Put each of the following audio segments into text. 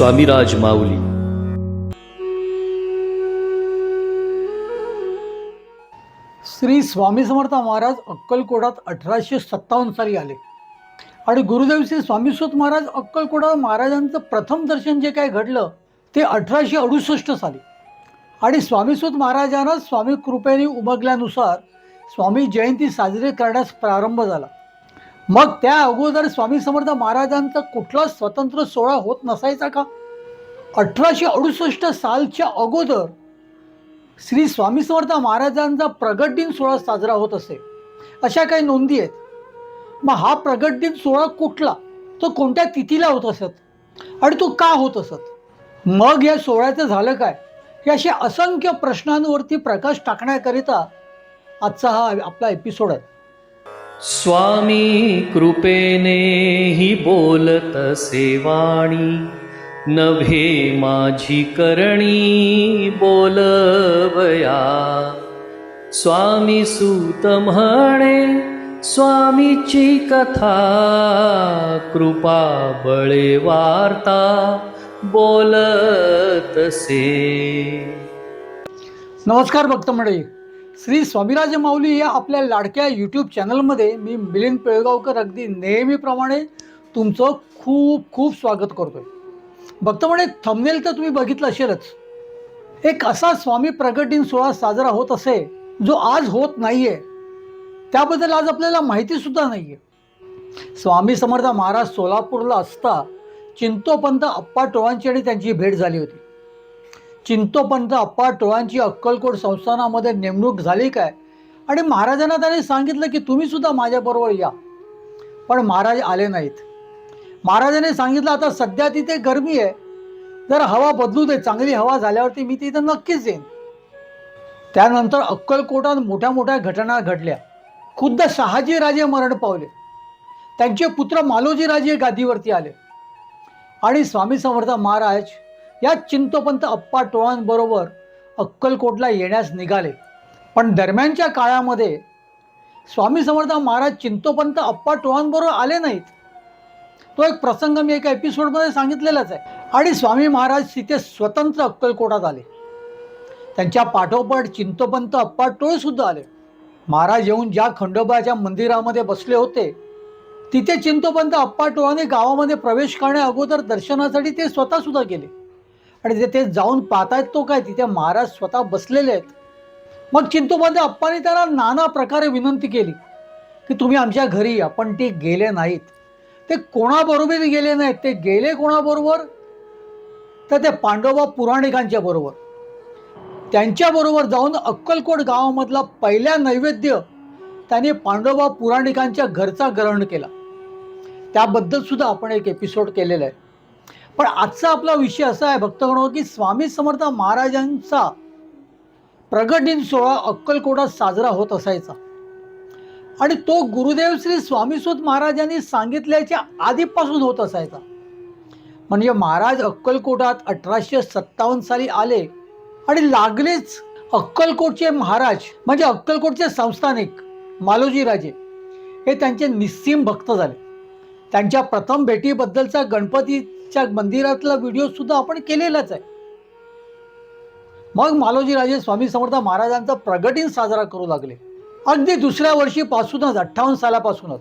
श्री स्वामीराज माऊली. श्री स्वामी समर्थ महाराज अक्कलकोटात अठराशे सत्तावन्न साली आले. आणि गुरुदेव श्री स्वामीसुत महाराज अक्कलकोडा महाराजांचं प्रथम दर्शन जे काय घडलं ते अठराशे अडुसष्ट साली. आणि स्वामीसुत महाराजांना स्वामी कृपेने उमगल्यानुसार स्वामी जयंती साजरी करण्यास प्रारंभ झाला. मग त्या अगोदर स्वामी समर्थ महाराजांचा कुठला स्वतंत्र सोहळा होत नसायचा का? अठराशे अडुसष्ट सालच्या अगोदर श्री स्वामी समर्थ महाराजांचा प्रगट दिन सोहळा साजरा होत असे. अशा काही नोंदी आहेत. मग हा प्रगट दिन सोहळा कुठला? तो कोणत्या तिथीला होत असत? आणि तो का होत असत? मग या सोहळ्याचं झालं काय? हे असे असंख्य प्रश्नांवरती प्रकाश टाकण्याकरिता आजचा हा आपला एपिसोड आहे. स्वामी कृपेने ही बोलत सेवाणी नभे माझी करणी बोलवया. स्वामी सूत म्हणे स्वामीची कथा कृपा बळे वार्ता बोलतसे. नमस्कार भक्त मंडळी. श्री स्वामीराज माऊली या आपल्या लाडक्या यूट्यूब चॅनलमध्ये मी मिलिंद पिळगावकर अगदी नेहमीप्रमाणे तुमचं खूप खूप स्वागत करतोय. भक्त म्हणे थंबनेल तर तुम्ही बघितलं असेलच. एक असा स्वामी प्रगट दिन सोहळा साजरा होत असे जो आज होत नाहीये. त्याबद्दल आज आपल्याला माहितीसुद्धा नाहीये. स्वामी समर्थ महाराज सोलापूरला असता चिंतोपंत अप्पा टोळांची आणि त्यांची भेट झाली होती. चिंतोपंत अप्पा टोळांची अक्कलकोट संस्थानामध्ये नेमणूक झाली काय? आणि महाराजांना त्याने सांगितलं की तुम्ही सुद्धा माझ्याबरोबर या. पण महाराज आले नाहीत. महाराजांनी सांगितलं आता सध्या तिथे गरमी आहे. जर हवा बदलू दे चांगली हवा झाल्यावरती मी तिथं नक्कीच येईन. त्यानंतर अक्कलकोटात मोठ्या मोठ्या घटना घडल्या. खुद्द शहाजी राजे मरण पावले. त्यांचे पुत्र मालोजीराजे गादीवरती आले. आणि स्वामी समर्थ महाराज या चिंतोपंत अप्पा टोळांबरोबर अक्कलकोटला येण्यास निघाले. पण दरम्यानच्या काळामध्ये स्वामी समर्थ महाराज चिंतोपंत अप्पा टोळांबरोबर आले नाहीत. तो एक प्रसंग मी एका एपिसोडमध्ये सांगितलेलाच आहे. आणि स्वामी महाराज तिथे स्वतंत्र अक्कलकोटात आले. त्यांच्या पाठोपाठ चिंतोपंत अप्पा टोळसुद्धा आले. महाराज येऊन ज्या खंडोबाच्या मंदिरामध्ये बसले होते तिथे चिंतोपंत अप्पा टोळाने गावामध्ये प्रवेश करण्या अगोदर दर्शनासाठी ते स्वतःसुद्धा गेले. आणि तिथे जाऊन पाहतायत तो काय तिथे महाराज स्वतः बसलेले आहेत. मग चिंतूमध्ये अप्पाने त्याला नाना प्रकारे विनंती केली की तुम्ही आमच्या घरी या पण ते गेले नाहीत. ते कोणाबरोबर गेले नाहीत? ते गेले कोणाबरोबर? तर ते पांडोबा पुराणिकांच्या बरोबर. त्यांच्याबरोबर जाऊन अक्कलकोट गावामधला पहिल्या नैवेद्य त्याने पांडोबा पुराणिकांच्या घरचा ग्रहण केला. त्याबद्दल सुद्धा आपण एक एपिसोड केलेला आहे. पण आजचा आपला विषय असा आहे भक्तगण की स्वामी समर्थ महाराजांचा प्रगट दिन सोहळा अक्कलकोटात साजरा होत असायचा. आणि तो गुरुदेव श्री स्वामीसुत महाराजांनी सांगितल्याच्या आधीपासून होत असायचा. म्हणजे महाराज अक्कलकोटात अठराशे सत्तावन्न साली आले आणि लागलेच अक्कलकोटचे महाराज म्हणजे अक्कलकोटचे संस्थानिक मालोजी राजे हे त्यांचे निस्सीम भक्त झाले. त्यांच्या प्रथम भेटीबद्दलचा गणपती च्या मंदिरातला व्हिडिओ सुद्धा आपण केलेलाच आहे. मग मालोजी राजे स्वामी समर्थ महाराजांचा प्रगटीन साजरा करू लागले. अगदी दुसऱ्या वर्षीपासूनच अठ्ठावन्न सालापासूनच.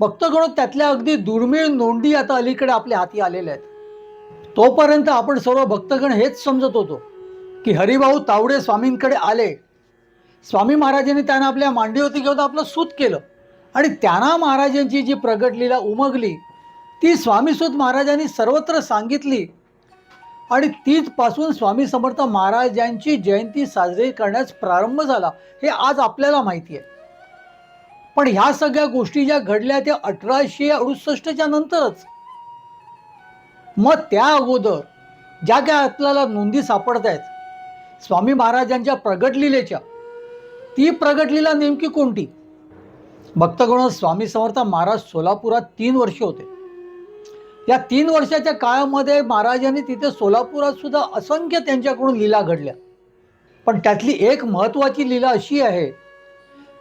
भक्तगण त्यातल्या अगदी दुर्मिळ नोंदी आता अलीकडे आपल्या हाती आलेल्या आहेत. तोपर्यंत आपण सर्व भक्तगण हेच समजत होतो की हरिभाऊ तावडे स्वामींकडे आले. स्वामी महाराजांनी त्यांना आपल्या मांडीवरती घेऊन आपलं सूत केलं. आणि त्यांना महाराजांची जी प्रगटलीला उमगली ती स्वामीसूत महाराजांनी सर्वत्र सांगितली. आणि तीचपासून स्वामी समर्थ महाराजांची जयंती साजरी करण्यास प्रारंभ झाला. हे आज आपल्याला माहिती आहे. पण ह्या सगळ्या गोष्टी ज्या घडल्या त्या अठराशे अडुसष्टच्या नंतरच. मग त्या अगोदर ज्या काय आपल्याला नोंदी सापडत आहेत स्वामी महाराजांच्या प्रगटलीलेच्या ती प्रगटलीला नेमकी कोणती? भक्तगण स्वामी समर्थ महाराज सोलापुरात तीन वर्ष होते. या तीन वर्षाच्या काळामध्ये महाराजांनी तिथे सोलापुरात सुद्धा असंख्य त्यांच्याकडून लीला घडल्या. पण त्यातली एक महत्त्वाची लीला अशी आहे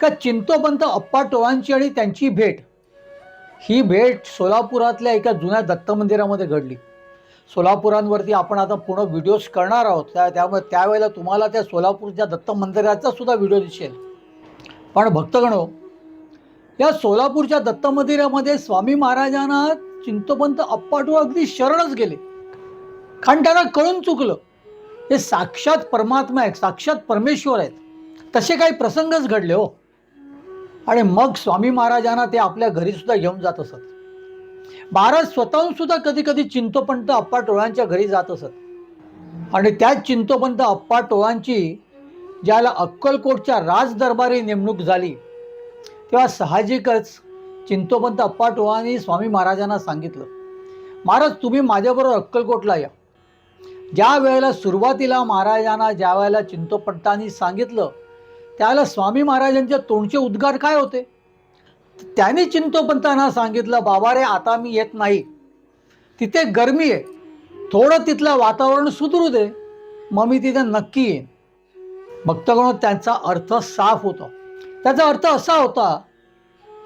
का चिंतोपंत अप्पा टोळांची आणि त्यांची भेट. ही भेट सोलापुरातल्या एका जुन्या दत्त मंदिरामध्ये घडली. सोलापुरांवरती आपण आता पूर्ण व्हिडिओज करणार आहोत त्या त्यामुळे त्यावेळेला तुम्हाला त्या सोलापूरच्या दत्त मंदिराचा सुद्धा व्हिडिओ दिसेल. पण भक्तगणो या सोलापूरच्या दत्त मंदिरामध्ये स्वामी महाराजांना चिंतोपंत अप्पाटू अगदी शरणच गेले. कारण त्यांना कळून चुकलं. हे साक्षात परमात्मा आहेत साक्षात परमेश्वर आहेत. तसे काही प्रसंगच घडले हो. आणि मग स्वामी महाराजांना ते आपल्या घरी सुद्धा घेऊन जात असत. महाराज स्वतःहून सुद्धा कधी कधी चिंतोपंत अप्पा टोळांच्या घरी जात असत. आणि त्याच चिंतोपंत अप्पा टोळांची ज्याला अक्कलकोटच्या राजदरबारी नेमणूक झाली तेव्हा साहजिकच चिंतोपंत अप्पा टोळांनी स्वामी महाराजांना सांगितलं महाराज तुम्ही माझ्याबरोबर अक्कलकोटला या. ज्या वेळेला सुरुवातीला महाराजांना ज्या वेळेला चिंतोपंतांनी सांगितलं त्यावेळेला स्वामी महाराजांच्या तोंडचे उद्गार काय होते? त्याने चिंतोपंतांना सांगितलं बाबा रे आता मी येत नाही. तिथे गरमी आहे. थोडं तिथलं वातावरण सुधरू दे. मग मी तिथे नक्की येईन. भक्तगण त्यांचा अर्थ साफ होता. त्याचा अर्थ असा होता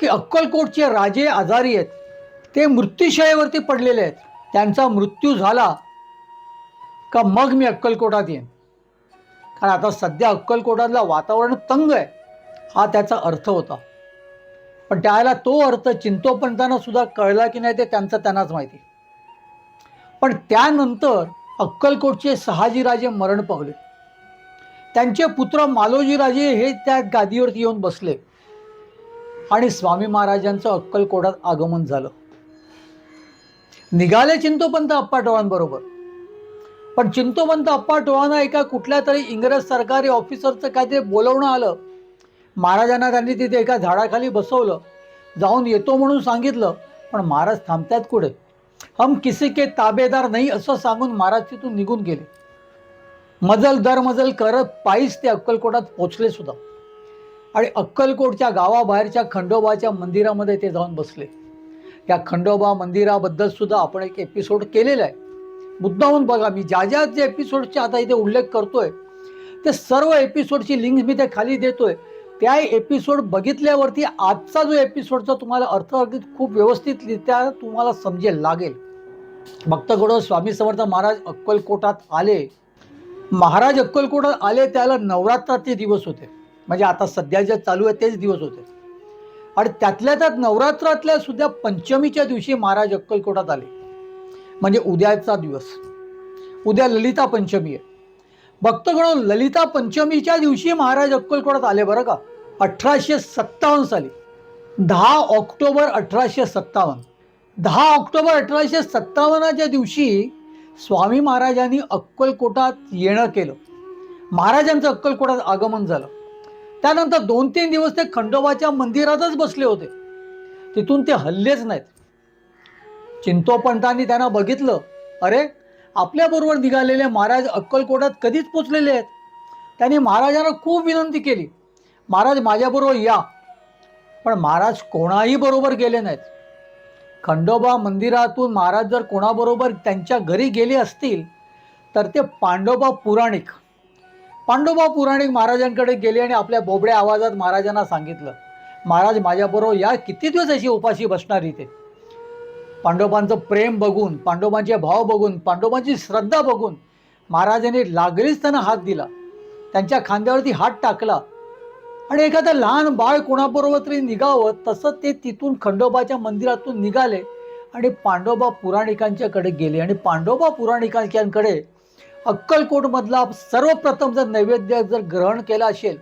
की अक्कलकोटचे राजे आजारी आहेत. ते मृत्यूशयेवरती पडलेले आहेत. त्यांचा मृत्यू झाला का मग मी अक्कलकोटात येईन? कारण आता सध्या अक्कलकोटातलं वातावरण तंग आहे. हा त्याचा अर्थ होता. पण त्याला तो अर्थ चिंतोपंतांना सुद्धा कळला की नाही ते त्यांचं त्यांनाच माहिती. पण त्यानंतर अक्कलकोटचे सहाजीराजे मरण पावले. त्यांचे पुत्र मालोजीराजे हे त्या गादीवरती येऊन बसले. आणि स्वामी महाराजांचं अक्कलकोटात आगमन झालं. निघाले चिंतोपंत अप्पा टोळांबरोबर पण चिंतोपंत अप्पा टोळांना एका कुठल्या तरी इंग्रज सरकारी ऑफिसरचं काहीतरी बोलवणं आलं. महाराजांना त्यांनी तिथे एका झाडाखाली बसवलं. जाऊन येतो म्हणून सांगितलं पण महाराज थांबतात कुठे? हम किसी के ताबेदार नाही असं सांगून महाराज तिथून निघून गेले. मजल दर मजल करत पायीच ते अक्कलकोटात पोचले सुद्धा. आणि अक्कलकोटच्या गावाबाहेरच्या खंडोबाच्या मंदिरामध्ये ते जाऊन बसले. या खंडोबा मंदिराबद्दल सुद्धा आपण एक एपिसोड केलेला आहे. मुद्दाहून बघा मी ज्या ज्या जे एपिसोडचे आता इथे उल्लेख करतोय ते सर्व एपिसोडची लिंक मी ते खाली देतोय. त्या एपिसोड बघितल्यावरती आजचा जो एपिसोडचा तुम्हाला अर्थ अगदी खूप व्यवस्थितरित्या तुम्हाला समजेल लागेल. भक्तगड स्वामी समर्थ महाराज अक्कलकोटात आले. महाराज अक्कलकोटात आले त्याला नवरात्राचे दिवस होते. म्हणजे आता सध्या जे चालू आहे तेच दिवस होते. आणि त्यातल्या त्यात नवरात्रातल्या सुद्धा पंचमीच्या दिवशी महाराज अक्कलकोटात आले. म्हणजे उद्याचा दिवस. उद्या ललिता पंचमी आहे. भक्तगण ललिता पंचमीच्या दिवशी महाराज अक्कलकोटात आले बरं का? अठराशे सत्तावन्न साली. दहा ऑक्टोबर अठराशे सत्तावन्न. दहा ऑक्टोबर अठराशे सत्तावन्नच्या दिवशी स्वामी महाराजांनी अक्कलकोटात येणं केलं. महाराजांचं अक्कलकोटात आगमन झालं. त्यानंतर दोन तीन दिवस ते खंडोबाच्या मंदिरातच बसले होते. तिथून ते हल्लेच नाहीत. चिंतोपंतांनी त्यांना बघितलं अरे आपल्याबरोबर निघालेले महाराज अक्कलकोटात कधीच पोचलेले आहेत? त्यांनी महाराजांना खूप विनंती केली. महाराज माझ्याबरोबर या. पण महाराज कोणाही बरोबर गेले नाहीत. खंडोबा मंदिरातून महाराज जर कोणाबरोबर त्यांच्या घरी गेले असतील तर ते पांडोबा पुराणिक. पांडोबा पुराणिक महाराजांकडे गेले आणि आपल्या बोबड्या आवाजात महाराजांना सांगितलं महाराज माझ्याबरोबर या किती दिवस अशी उपाशी बसणार इथे? पांडोबांचं प्रेम बघून पांडोबांचे भाव बघून पांडोबांची श्रद्धा बघून महाराजांनी लागलीच त्यांना हात दिला. त्यांच्या खांद्यावरती हात टाकला आणि एखादं लहान बाळ कोणाबरोबर तरी निघावं तसं ते तिथून खंडोबाच्या मंदिरातून निघाले आणि पांडोबा पुराणिकांच्याकडे गेले. आणि पांडोबा पुराणिकांकडे अक्कलकोटमधला सर्वप्रथम जर नैवेद्य जर ग्रहण केला असेल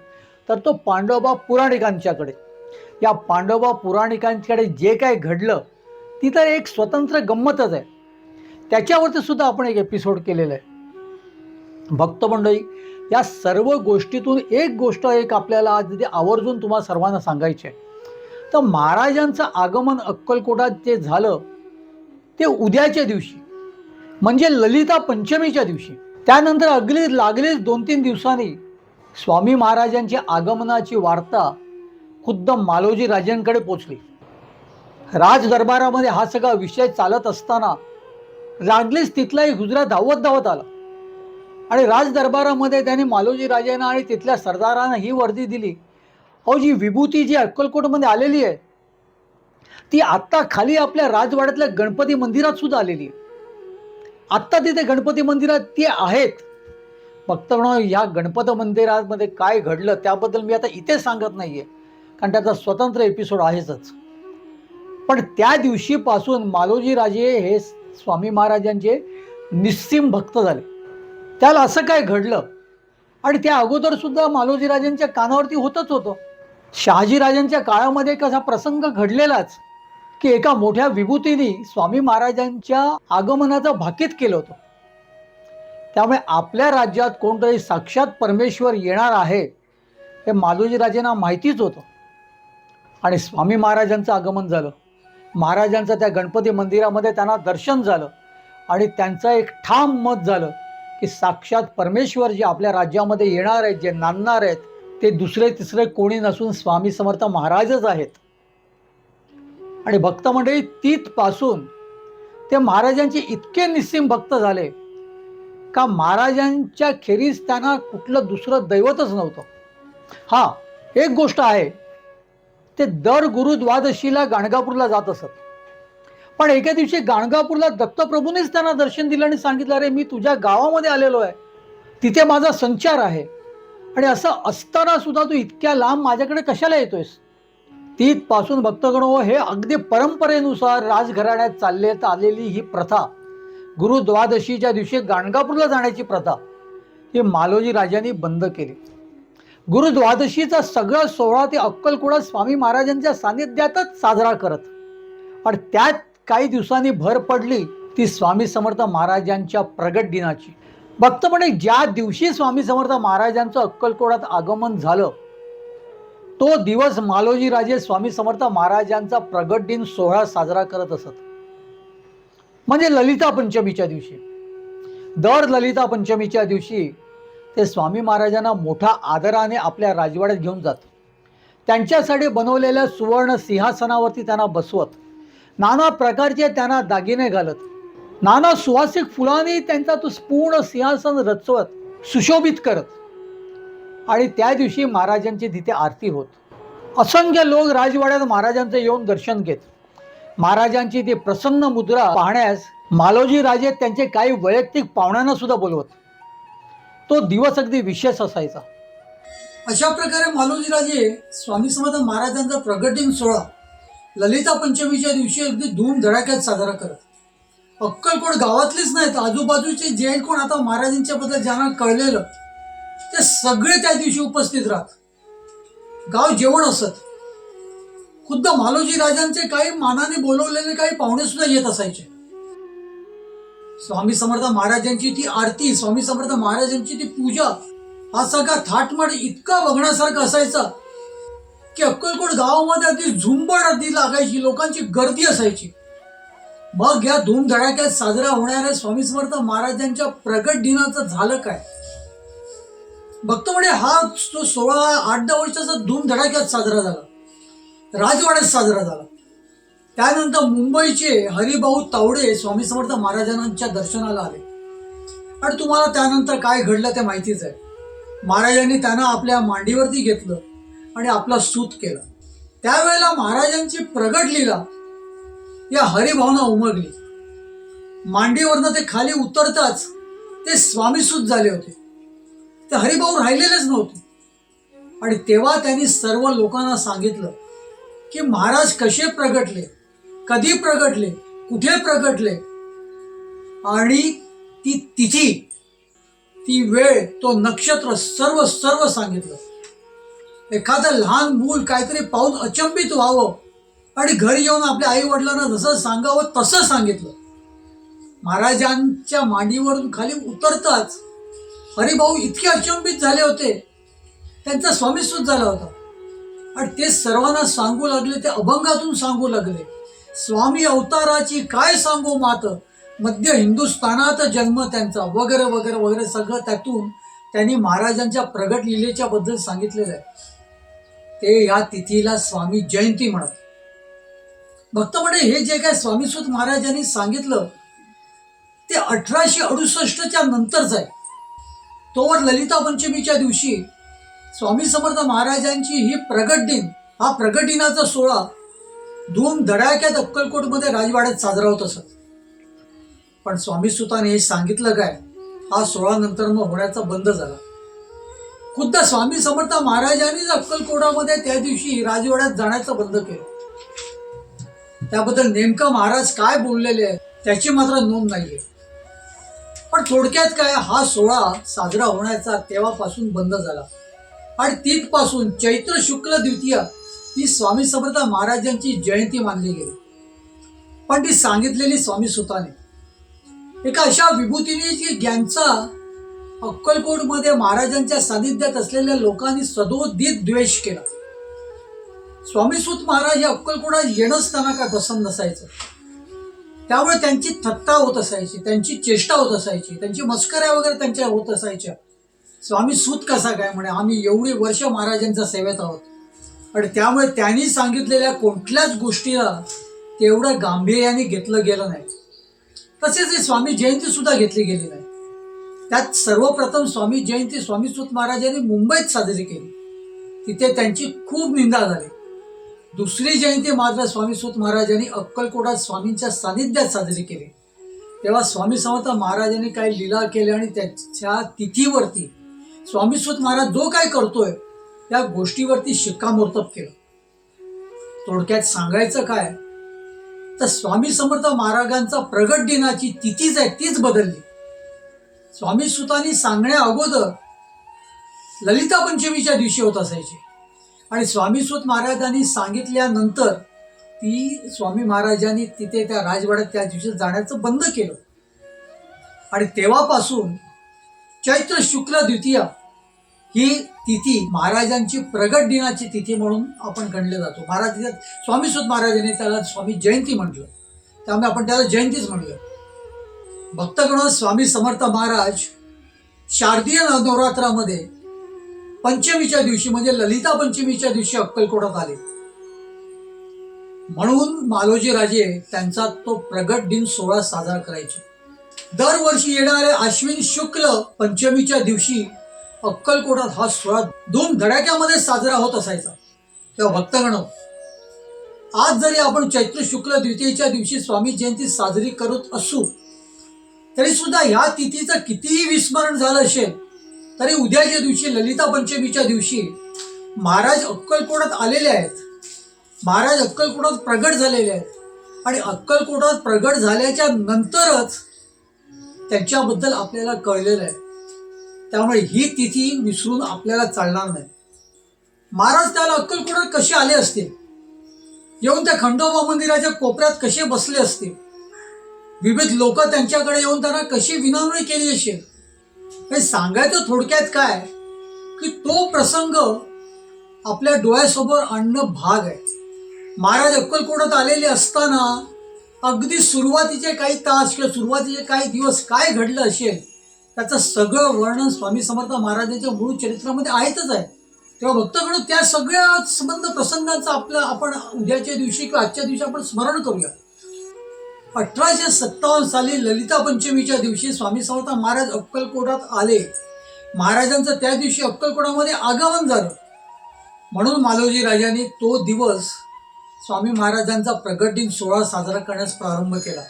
तर तो पांडोबा पुराणिकांच्याकडे. या पांडोबा पुराणिकांच्याकडे जे काय घडलं ती तर एक स्वतंत्र गंमतच आहे. त्याच्यावरती सुद्धा आपण एक एपिसोड केलेला आहे. भक्तमंडळी या सर्व गोष्टीतून एक गोष्ट एक आपल्याला आज तिथे आवर्जून तुम्हाला सर्वांना सांगायची आहे. तर महाराजांचं आगमन अक्कलकोटात जे झालं ते उद्याच्या दिवशी म्हणजे ललिता पंचमीच्या दिवशी. त्यानंतर अगदी लागलीच दोन तीन दिवसांनी स्वामी महाराजांच्या आगमनाची वार्ता खुद्द मालोजी राजांकडे पोचली. राजदरबारामध्ये हा सगळा विषय चालत असताना लागलीच तिथलाही गुजरात धावत धावत आला. आणि राजदरबारामध्ये त्याने मालोजी राजांना आणि तिथल्या सरदारांना ही वर्दी दिली. अहो जी विभूती जी अक्कलकोटमध्ये आलेली आहे ती आत्ता खाली आपल्या राजवाड्यातल्या गणपती मंदिरात सुद्धा आलेली आहे. आत्ता तिथे गणपती मंदिरात ते आहेत. फक्त म्हणून या गणपती मंदिरामध्ये काय घडलं त्याबद्दल मी आता इथे सांगत नाही आहे कारण त्याचा स्वतंत्र एपिसोड आहेच पण त्या दिवशीपासून मालोजीराजे हे स्वामी महाराजांचे निस्सीम भक्त झाले. त्याला असं काय घडलं? आणि त्या अगोदरसुद्धा मालोजीराजांच्या कानावरती होतच होतं. शहाजीराजांच्या काळामध्ये कसा प्रसंग घडलेलाच. की एका मोठ्या विभूतीने स्वामी महाराजांच्या आगमनाचं भाकीत केलं होतं. त्यामुळे आपल्या राज्यात कोणतरी साक्षात परमेश्वर येणार आहे हे मालोजीराजेंना माहितीच होतं. आणि स्वामी महाराजांचं आगमन झालं. महाराजांचं त्या गणपती मंदिरामध्ये त्यांना दर्शन झालं. आणि त्यांचं एक ठाम मत झालं की साक्षात परमेश्वर जे आपल्या राज्यामध्ये येणार आहेत जे नांदणार आहेत ते दुसरे तिसरे कोणी नसून स्वामी समर्थ महाराजच आहेत. आणि भक्त मंडळी तिथपासून ते महाराजांचे इतके निस्सीम भक्त झाले का महाराजांच्या खेरीज त्यांना कुठलं दुसरं दैवतच नव्हतं. हां एक गोष्ट आहे. ते दर गुरु द्वादशीला गाणगापूरला जात असत. पण एके दिवशी गाणगापूरला दत्तप्रभूनेच त्यांना दर्शन दिलं आणि सांगितलं अरे मी तुझ्या गावामध्ये आलेलो आहे. तिथे माझा संचार आहे. आणि असं असताना सुद्धा तू इतक्या लांब माझ्याकडे कशाला येतोयस? तीतपासून भक्तगण हो, हे अगदी परंपरेनुसार राजघराण्यात चालल्यात आलेली ही प्रथा. गुरु द्वादशीच्या दिवशी गाणगापूरला जाण्याची प्रथा. ही मालोजी राजांनी बंद केली. गुरु द्वादशीचा सगळा सोहळा ते अक्कलकोडा स्वामी महाराजांच्या सानिध्यातच साजरा करत. आणि त्यात काही दिवसांनी भर पडली ती स्वामी समर्थ महाराजांच्या प्रगट दिनाची. भक्तपणे ज्या दिवशी स्वामी समर्थ महाराजांचं अक्कलकोडात आगमन झालं तो दिवस मालोजीराजे स्वामी समर्थ महाराजांचा प्रगट दिन सोहळा साजरा करत असत. म्हणजे ललिता पंचमीच्या दिवशी. दर ललिता पंचमीच्या दिवशी ते स्वामी महाराजांना मोठ्या आदराने आपल्या राजवाड्यात घेऊन जात. त्यांच्यासाठी बनवलेल्या सुवर्ण सिंहासनावरती त्यांना बसवत. नाना प्रकारचे त्यांना दागिने घालत. नाना सुवासिक फुलांनी त्यांचा तो पूर्ण सिंहासन रचवत सुशोभित करत. आणि त्या दिवशी महाराजांची तिथे आरती होत. असंख्य लोक राजवाड्यात महाराजांचं येऊन दर्शन घेत. महाराजांची ती प्रसन्न मुद्रा पाहण्यास मालोजी राजे त्यांचे काही वैयक्तिक पाहुण्यांना सुद्धा बोलवत. तो दिवस अगदी विशेष असायचा. अशा प्रकारे मालोजी राजे स्वामी समर्थ महाराजांचा प्रगटीन सोहळा ललिता पंचमीच्या दिवशी अगदी धूम धडाक्यात साजरा करत. अक्कलकोट गावातलीच नाहीत आजूबाजूचे जे कोण आता महाराजांच्या बद्दल ज्यांना कळलेलं ते सगळे त्या दिवशी उपस्थित राहत गाव जेवण असत. खुद्द मालोजी राजांचे काही मानाने बोलवलेले काही पाहुणे सुद्धा येत असायचे. स्वामी समर्थ महाराजांची ती आरती स्वामी समर्थ महाराजांची ती पूजा हा सगळा थाटमाट इतका बघण्यासारखा असायचा की अक्कलकोट गावामध्ये अगदी झुंबड अगदी लागायची लोकांची गर्दी असायची. मग या धूमधडाक्यात साजरा होणाऱ्या स्वामी समर्थ महाराजांच्या प्रगट दिनाचं झालं काय? बघतो म्हणजे हा जो सोळा आठ दहा वर्षाचा धूमधडाक्यात साजरा झाला. राजवाड्यात साजरा झाला. त्यानंतर मुंबईचे हरिभाऊ तावडे स्वामी समर्थ महाराजांच्या दर्शनाला आले. आणि तुम्हाला त्यानंतर काय घडलं ते माहितीच आहे. महाराजांनी त्यांना आपल्या मांडीवरती घेतलं आणि आपला सूत केला. त्यावेळेला महाराजांची प्रगट लीला या हरिभावना उमगली. मांडीवरनं ते खाली उतरताच ते स्वामीसूत झाले होते. ते हरिभाऊ राहिलेलेच नव्हते. आणि तेव्हा त्यांनी सर्व लोकांना सांगितलं की महाराज कसे प्रगटले कधी प्रगटले कुठे प्रगटले? आणि ती तिथी ती वेळ तो नक्षत्र सर्व सर्व सांगितलं. एखादं लहान मूल काहीतरी पाहून अचंबित व्हावं आणि घरी येऊन आपल्या आई वडिलांना जसं सांगावं तसं सांगितलं. महाराजांच्या मांडीवरून खाली उतरताच हरिभाऊ इतके अचंबित झाले होते. त्यांचा स्वामीसूत झाला होता. आणि ते सर्वांना सांगू लागले ते अभंगातून सांगू लागले. स्वामी अवताराची काय सांगू मात? मध्य हिंदुस्थानात जन्म त्यांचा वगैरे वगैरे वगैरे सगळं त्यातून त्यांनी महाराजांच्या प्रगट लिलेच्या बद्दल सांगितलेलं आहे. ते या तिथीला स्वामी जयंती म्हणत. भक्त म्हणे हे जे काय स्वामीसूत महाराजांनी सांगितलं ते अठराशे अडुसष्टच्या नंतरच आहे. तोवर ललिता पंचमीच्या दिवशी स्वामी समर्थ महाराजांची ही प्रगट दिन हा प्रगट दिनाचा सोहळा धूम धडाक्यात अक्कलकोटमध्ये राजवाड्यात साजरा होत असत. पण स्वामी सुताने हे सांगितलं काय? हा सोहळा नंतर मग होण्याचा बंद झाला. खुद्द स्वामी समर्थ महाराजांनीच अक्कलकोटामध्ये त्या दिवशी राजवाड्यात जाण्याचं बंद केलं. त्याबद्दल नेमकं महाराज काय बोललेले आहे त्याची मात्र नोंद नाहीये. पण थोडक्यात काय हा सोहळा साजरा होण्याचा तेव्हापासून बंद झाला. आणि तिथपासून चैत्र शुक्ल द्वितीय ही स्वामी समर्थ महाराजांची जयंती मानली गेली. पण ती सांगितलेली स्वामी सुताने. एका अशा विभूतीने की ज्यांचा अक्कलकोटमध्ये महाराजांच्या सानिध्यात असलेल्या लोकांनी सदोदित द्वेष केला. स्वामी सुत महाराज हे अक्कलकोटात येणंच त्यांना काय पसंत नसायचं. त्यामुळे त्यांची थट्टा होत असायची त्यांची चेष्टा होत असायची त्यांची मस्कऱ्या वगैरे त्यांच्या होत असायच्या. स्वामी सूत कसा काय म्हणे आम्ही एवढी वर्ष महाराजांच्या सेवेत आहोत. आणि त्यामुळे त्यांनी सांगितलेल्या कोणत्याच गोष्टीला तेवढं गांभीर्याने घेतलं गेलं नाही. तसेच ही स्वामी जयंती सुद्धा घेतली गेली नाही. त्यात सर्वप्रथम स्वामी जयंती स्वामी सूत महाराजांनी मुंबईत साजरी केली. तिथे त्यांची खूप निंदा झाली. दुसरी जयंती मात्र स्वामी सुत महाराजांनी अक्कलकोटात स्वामींच्या सानिध्यात साजरी केली. तेव्हा स्वामी समर्थ महाराजांनी काही लीला केल्या आणि त्याच्या तिथीवरती स्वामी सुत महाराज जो काय करतोय त्या गोष्टीवरती शिक्कामोर्तब केलं. थोडक्यात सांगायचं काय तर स्वामी समर्थ महाराजांचा प्रगट दिनाची तिथीच आहे तीच बदलली. स्वामी सुतांनी सांगण्या अगोदर ललिता पंचमीच्या दिवशी होत असायची. आणि स्वामी सुत महाराजांनी सांगितल्यानंतर ती स्वामी महाराजांनी तिथे त्या राजवाड्यात त्या दिवशी जाण्याचं बंद केलं. आणि तेव्हापासून चैत्र शुक्ल द्वितीय ही तिथी महाराजांची प्रगट दिनाची तिथी म्हणून आपण गणले जातो. महाराज तिथे स्वामी सुत महाराजांनी त्याला स्वामी जयंती म्हटलं. त्यामुळे आपण त्याला जयंतीच म्हणलं भक्तगण स्वामी समर्थ महाराज शारदीय नवरात्रामध्ये पंचमीच्या दिवशी म्हणजे ललिता पंचमीच्या दिवशी अक्कलकोटात आले. म्हणून मालोजी राजे त्यांचा तो प्रगट दिन सोहळा साजरा करायचे. दरवर्षी येणाऱ्या अश्विन शुक्ल पंचमीच्या दिवशी अक्कलकोटात हा सोहळा दोन धडाक्यामध्ये साजरा होत असायचा. तेव्हा भक्तगण आज जरी आपण चैत्र शुक्ल द्वितीयेच्या दिवशी स्वामी जयंती साजरी करत असू तरी सुद्धा ह्या तिथीचं कितीही विस्मरण झालं असेल तरी उद्याच्या दिवशी ललिता पंचमीच्या दिवशी महाराज अक्कलकोटात आलेले आहेत. महाराज अक्कलकोटात प्रगट झालेले आहेत. आणि अक्कलकोटात प्रगट झाल्याच्या नंतरच त्यांच्याबद्दल आपल्याला कळलेलं आहे. त्यामुळे ही तिथी विसरून आपल्याला चालणार नाही. महाराज त्याला अक्कलकोटात कसे आले असतील? येऊन त्या खंडोबा मंदिराच्या कोपऱ्यात कसे बसले असतील? विविध लोक त्यांच्याकडे येऊन त्यांना कशी विनवणी केली असेल? हे सांगायचं थोडक्यात काय? की तो प्रसंग आपल्या डोळ्यासमोर आणणं भाग आहे. महाराज अक्कलकोटात आलेले असताना अगदी सुरुवातीचे काही तास किंवा सुरुवातीचे काही दिवस काय घडलं असेल त्याचं सगळं वर्णन स्वामी समर्थ महाराजांच्या मूळ चरित्रामध्ये आहेतच आहे. तेव्हा भक्तगण त्या सगळ्या संबंध प्रसंगांचं आपलं आपण उद्याच्या दिवशी किंवा आजच्या दिवशी आपण स्मरण करूया. अठराशे सत्तावन्न साली ललिता पंचमीच्या दिवशी स्वामी समर्थ महाराज अक्कलकोटात आले. महाराजांचं त्या दिवशी अक्कलकोटामध्ये आगमन झालं. म्हणून मालोजी राजांनी तो दिवस स्वामी महाराजांचा प्रगट दिन सोहळा साजरा करण्यास प्रारंभ केला.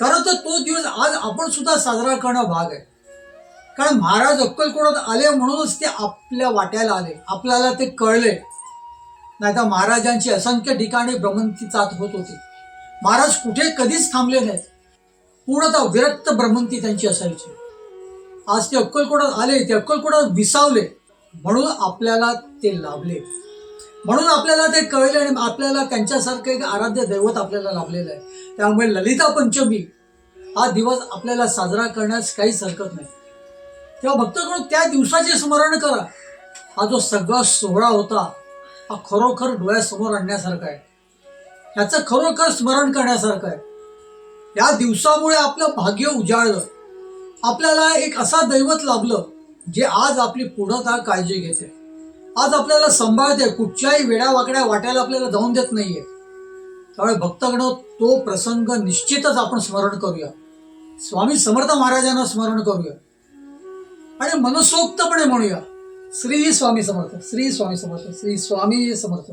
खरं तर तो दिवस आज आपण सुद्धा साजरा करणं भाग आहे. कारण महाराज अक्कलकोटात आले म्हणूनच ते आपल्या वाट्याला आले. आपल्याला ते कळले. नाहीतर महाराजांची असंख्य ठिकाणी भ्रमंती जात होत होती. महाराज कुठे कधीच थांबले नाहीत. पूर्णतः विरक्त भ्रमंती त्यांची असायची. आज ते अक्कलकोटात आले ते अक्कलकोटात विसावले. म्हणून आपल्याला ते लाभले. म्हणून आपल्याला ते कळले आणि आपल्याला त्यांच्यासारखं एक आराध्य दैवत आपल्याला लाभलेलं आहे. त्यामुळे ललिता पंचमी हा दिवस आपल्याला साजरा करण्यास काहीच हरकत नाही. तेव्हा भक्तकडून त्या दिवसाचे स्मरण करा. हा जो सगळा सोहळा होता हा खरोखर डोळ्यासमोर आणण्यासारखा आहे. ह्याचं खरोखर स्मरण करण्यासारखं आहे. या दिवसामुळे आपलं भाग्य उजाळलं. आपल्याला एक असा दैवत लाभलं जे आज आपली पूर्णतः काळजी घेते. आज आपल्याला सांभाळते कुठच्याही वेड्यावाकड्या वाट्याला आपल्याला जाऊन देत नाहीये. त्यामुळे भक्तगण तो प्रसंग निश्चितच आपण स्मरण करूया. स्वामी समर्थ महाराजांना स्मरण करूया. आणि मनसोक्तपणे म्हणूया श्री स्वामी समर्थ श्री स्वामी समर्थ श्री स्वामी समर्थ.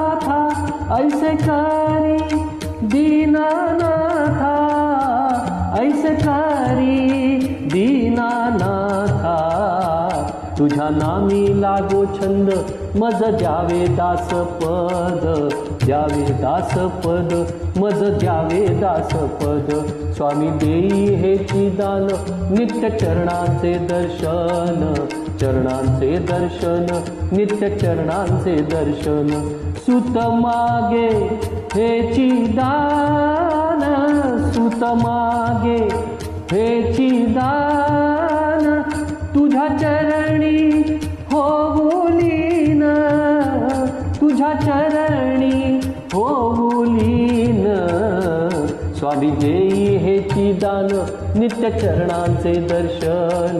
ऐसे करी दीनानाथा ऐसे करी दीनानाथा। तुझ्या नामी लागो छंद मज द्यावे दास पद द्यावे दास पद मज द्यावे दास पद. स्वामी देई हे दान नित्य चरणांचे दर्शन. चरणांचे दर्शन नित्य चरणांचे दर्शन. सुत मागे हे दान सुत मागे हेची दान. तुझ्या चरणी हो बोली तुझ्या चरणी हो बोलीन स्वामी देई हे दान नित्य चरणांचे दर्शन.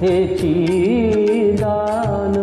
हेची दान